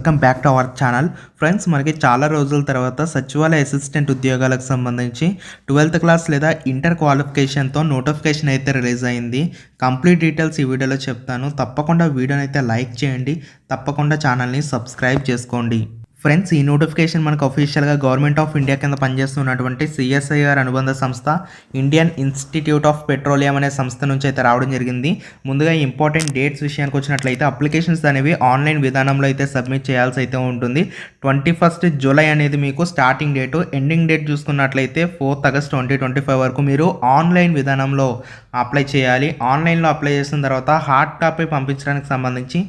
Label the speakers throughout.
Speaker 1: Welcome back to our channel. Friends మనకి చాలా రోజుల తర్వాత సచివాలయ అసిస్టెంట్ ఉద్యోగాలకు సంబంధించి ట్వెల్త్ క్లాస్ లేదా ఇంటర్ క్వాలిఫికేషన్తో నోటిఫికేషన్ అయితే రిలీజ్ అయింది. కంప్లీట్ డీటెయిల్స్ ఈ వీడియోలో చెప్తాను. తప్పకుండా వీడియోని అయితే లైక్ చేయండి. తప్పకుండా ఛానల్ని సబ్స్క్రైబ్ చేసుకోండి. ఫ్రెండ్స్ ఈ నోటిఫికేషన్ మనకు అఫీషియల్గా గవర్నమెంట్ ఆఫ్ ఇండియా కింద పనిచేస్తున్నటువంటి సిఎస్ఐఆర్ అనుబంధ సంస్థ ఇండియన్ ఇన్స్టిట్యూట్ ఆఫ్ పెట్రోలియం అనే సంస్థ నుంచి అయితే రావడం జరిగింది. ముందుగా ఇంపార్టెంట్ డేట్స్ విషయానికి వచ్చినట్లయితే అప్లికేషన్స్ అనేవి ఆన్లైన్ విధానంలో అయితే సబ్మిట్ చేయాల్సి అయితే ఉంటుంది. ట్వంటీ ఫస్ట్ జూలై అనేది మీకు స్టార్టింగ్ డేటు ఎండింగ్ డేట్ చూసుకున్నట్లయితే fourth August twenty twenty five వరకు మీరు ఆన్లైన్ విధానంలో అప్లై చేయాలి. ఆన్లైన్లో అప్లై చేసిన తర్వాత హార్డ్ కాపీ పంపించడానికి సంబంధించి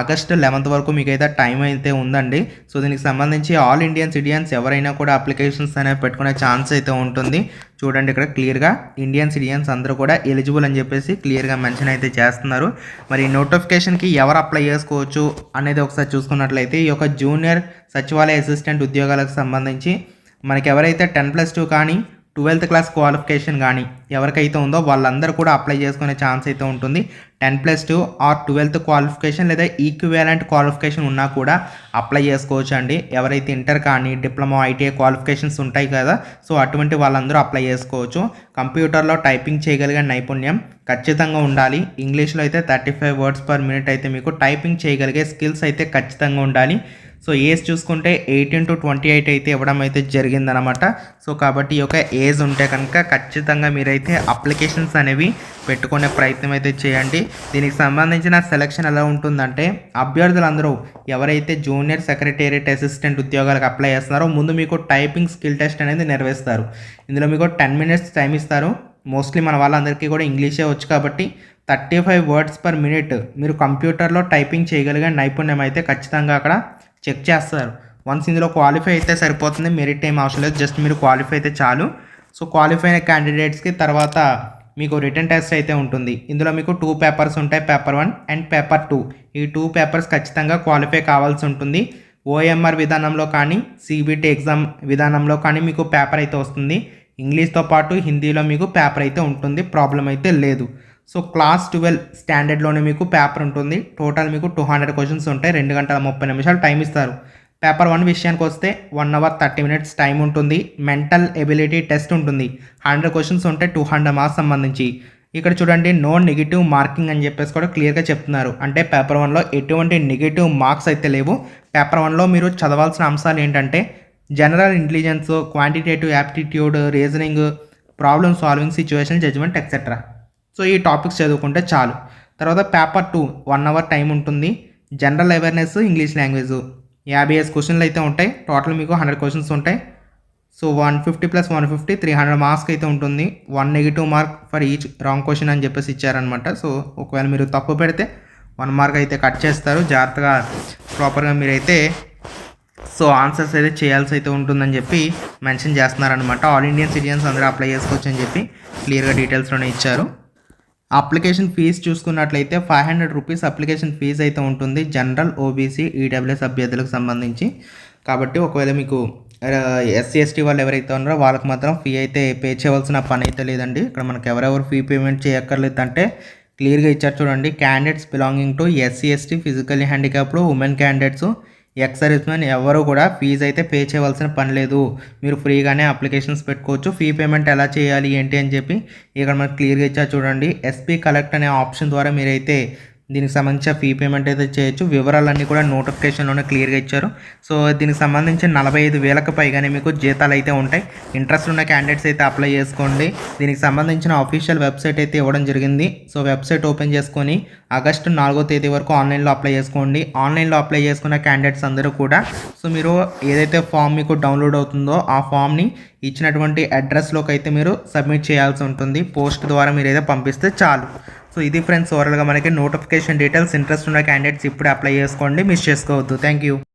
Speaker 1: ఆగస్టు లెవెంత్ వరకు మీకైతే టైం అయితే ఉందండి. సో దీనికి సంబంధించి ఆల్ ఇండియన్ సిటిజన్స్ ఎవరైనా కూడా అప్లికేషన్స్ అనేవి పెట్టుకునే ఛాన్స్ అయితే ఉంటుంది. చూడండి ఇక్కడ క్లియర్గా ఇండియన్ సిటిజన్స్ అందరూ కూడా ఎలిజిబుల్ అని చెప్పేసి క్లియర్గా మెన్షన్ అయితే చేస్తున్నారు. మరి నోటిఫికేషన్కి ఎవరు అప్లై చేసుకోవచ్చు అనేది ఒకసారి చూసుకున్నట్లయితే ఈ యొక్క జూనియర్ సచివాలయ అసిస్టెంట్ ఉద్యోగాలకు సంబంధించి మనకి ఎవరైతే టెన్ ప్లస్ టూ కానీ ట్వెల్త్ క్లాస్ క్వాలిఫికేషన్ కానీ ఎవరికైతే ఉందో వాళ్ళందరూ కూడా అప్లై చేసుకునే ఛాన్స్ అయితే ఉంటుంది. Ten plus two or twelfth qualification లేదా ఈక్వివాలెంట్ క్వాలిఫికేషన్ ఉన్నా కూడా అప్లై చేసుకోవచ్చు అండి. ఎవరైతే ఇంటర్ కానీ డిప్లొమా ఐటీఐ క్వాలిఫికేషన్స్ ఉంటాయి కదా సో అటువంటి వాళ్ళందరూ అప్లై చేసుకోవచ్చు. కంప్యూటర్లో టైపింగ్ చేయగలిగే నైపుణ్యం ఖచ్చితంగా ఉండాలి. ఇంగ్లీష్లో అయితే thirty five words per minute అయితే మీకు టైపింగ్ చేయగలిగే స్కిల్స్ అయితే ఖచ్చితంగా ఉండాలి. సో ఏజ్ చూసుకుంటే ఎయిటీన్ టు ట్వంటీ ఎయిట్ అయితే ఇవ్వడం అయితే జరిగిందనమాట సో కాబట్టి ఈ యొక్క ఏజ్ ఉంటే కనుక ఖచ్చితంగా మీరైతే అయితే అప్లికేషన్స్ అనేవి పెట్టుకునే ప్రయత్నం అయితే చేయండి. దీనికి సంబంధించిన సెలక్షన్ ఎలా ఉంటుందంటే అభ్యర్థులందరూ ఎవరైతే జూనియర్ సెక్రటేరియట్ అసిస్టెంట్ ఉద్యోగాలకు అప్లై చేస్తున్నారో ముందు మీకు టైపింగ్ స్కిల్ టెస్ట్ అనేది నిర్వహిస్తారు ఇందులో మీకు టెన్ మినిట్స్ టైం ఇస్తారు. మోస్ట్లీ మన వాళ్ళందరికీ కూడా ఇంగ్లీషే వచ్చు కాబట్టి thirty five words per minute మీరు కంప్యూటర్లో టైపింగ్ చేయగలిగే నైపుణ్యం అయితే ఖచ్చితంగా అక్కడ చెక్ చేస్తారు. వన్స్ ఇందులో క్వాలిఫై అయితే సరిపోతుంది మెరిట్ ఏం అవసరం లేదు. జస్ట్ మీరు క్వాలిఫై అయితే చాలు. సో క్వాలిఫై అయిన క్యాండిడేట్స్కి తర్వాత మీకు రిటర్న్ టెస్ట్ అయితే ఉంటుంది. ఇందులో మీకు టూ పేపర్స్ ఉంటాయి. Paper one and paper two. ఈ టూ పేపర్స్ ఖచ్చితంగా క్వాలిఫై కావాల్సి ఉంటుంది. ఓఎంఆర్ విధానంలో కానీ సిబిటి ఎగ్జామ్ విధానంలో కానీ మీకు పేపర్ అయితే వస్తుంది. ఇంగ్లీష్తో పాటు హిందీలో మీకు పేపర్ అయితే ఉంటుంది. ప్రాబ్లం అయితే లేదు. సో క్లాస్ ట్వెల్వ్ స్టాండర్డ్లోనే మీకు పేపర్ ఉంటుంది. టోటల్ మీకు టూ హండ్రెడ్ క్వశ్చన్స్ ఉంటాయి. రెండు గంటల ముప్పై నిమిషాలు టైం ఇస్తారు. పేపర్ వన్ విషయానికి వస్తే one hour thirty minutes time ఉంటుంది. మెంటల్ ఎబిలిటీ టెస్ట్ ఉంటుంది. హండ్రెడ్ క్వశ్చన్స్ ఉంటే టూ హండ్రెడ్ మార్క్స్ సంబంధించి. ఇక్కడ చూడండి నో నెగిటివ్ మార్కింగ్ అని చెప్పేసి కూడా క్లియర్గా చెప్తున్నారు. అంటే పేపర్ వన్లో ఎటువంటి నెగిటివ్ మార్క్స్ అయితే లేవు. పేపర్ వన్లో మీరు చదవాల్సిన అంశాలు ఏంటంటే general intelligence quantitative aptitude reasoning problem solving situation judgement etcetera so ఈ టాపిక్స్ చదువుకుంటే చాలు. తర్వాత paper two one hour time ఉంటుంది. General awareness English language. యాభై ఐదు క్వశ్చన్లు అయితే ఉంటాయి. టోటల్ మీకు హండ్రెడ్ క్వశ్చన్స్ ఉంటాయి. So one fifty plus one fifty three hundred marks అయితే ఉంటుంది. One negative mark for each wrong question అని చెప్పేసి ఇచ్చారనమాట సో ఒకవేళ మీరు తప్పు పెడితే వన్ మార్క్ అయితే కట్ చేస్తారు. జాగ్రత్తగా ప్రాపర్గా మీరైతే సో ఆన్సర్స్ అయితే చేయాల్సి అయితే ఉంటుందని చెప్పి మెన్షన్ చేస్తున్నారనమాట ఆల్ ఇండియన్ సిటిజన్స్ అందరూ అప్లై చేసుకోవచ్చు అని చెప్పి క్లియర్గా డీటెయిల్స్లోనే ఇచ్చారు. అప్లికేషన్ ఫీజు చూసుకున్నట్లయితే five hundred rupees application fee అయితే ఉంటుంది జనరల్ ఓబీసీ ఈడబ్ల్యూఎస్ అభ్యర్థులకు సంబంధించి. కాబట్టి ఒకవేళ మీకు ఎస్సీ ఎస్టీ వాళ్ళు ఎవరైతే ఉన్నారో వాళ్ళకి మాత్రం ఫీ అయితే పే చేయవలసిన పని అయితే లేదండి. ఇక్కడ మనకు ఎవరెవరు ఫీ పేమెంట్ చేయక్కర్లేదు అంటే క్లియర్గా ఇచ్చారు చూడండి. Candidates belonging to SC ST physically handicapped women candidates ex servicemen ఎవరు కూడా ఫీజు అయితే పే చేయవలసిన పని లేదు. మీరు ఫ్రీగానే అప్లికేషన్స్ పెట్టుకోవచ్చు. ఫీ పేమెంట్ ఎలా చేయాలి ఏంటి అని చెప్పి ఇక్కడ మనకు క్లియర్గా ఇచ్చా చూడండి. ఎస్పీ కలెక్ట్ అనే ఆప్షన్ ద్వారా మీరైతే దీనికి సంబంధించిన ఫీ పేమెంట్ అయితే చేయొచ్చు. వివరాలన్నీ కూడా నోటిఫికేషన్లోనే క్లియర్గా ఇచ్చారు. సో దీనికి సంబంధించి నలభై ఐదు వేలకు పైగానే మీకు జీతాలు అయితే ఉంటాయి. ఇంట్రెస్ట్ ఉన్న క్యాండిడేట్స్ అయితే అప్లై చేసుకోండి. దీనికి సంబంధించిన అఫీషియల్ వెబ్సైట్ అయితే ఇవ్వడం జరిగింది. సో వెబ్సైట్ ఓపెన్ చేసుకొని ఆగస్టు నాలుగో తేదీ వరకు ఆన్లైన్లో అప్లై చేసుకోండి. ఆన్లైన్లో అప్లై చేసుకున్న క్యాండిడేట్స్ అందరూ కూడా సో మీరు ఏదైతే ఫామ్ మీకు డౌన్లోడ్ అవుతుందో ఆ ఫామ్ని ఇచ్చినటువంటి అడ్రస్లోకి అయితే మీరు సబ్మిట్ చేయాల్సి ఉంటుంది. పోస్ట్ ద్వారా మీరు అయితే పంపిస్తే చాలు. సో ఇది ఫ్రెండ్స్ ఓవరాల్గా మనకి నోటిఫికేషన్ డీటెయిల్స్ ఇంట్రెస్ట్ ఉన్న క్యాండిడేట్స్ ఇప్పుడు అప్లై చేసుకోండి మిస్ చేసుకోవద్దు. Thank you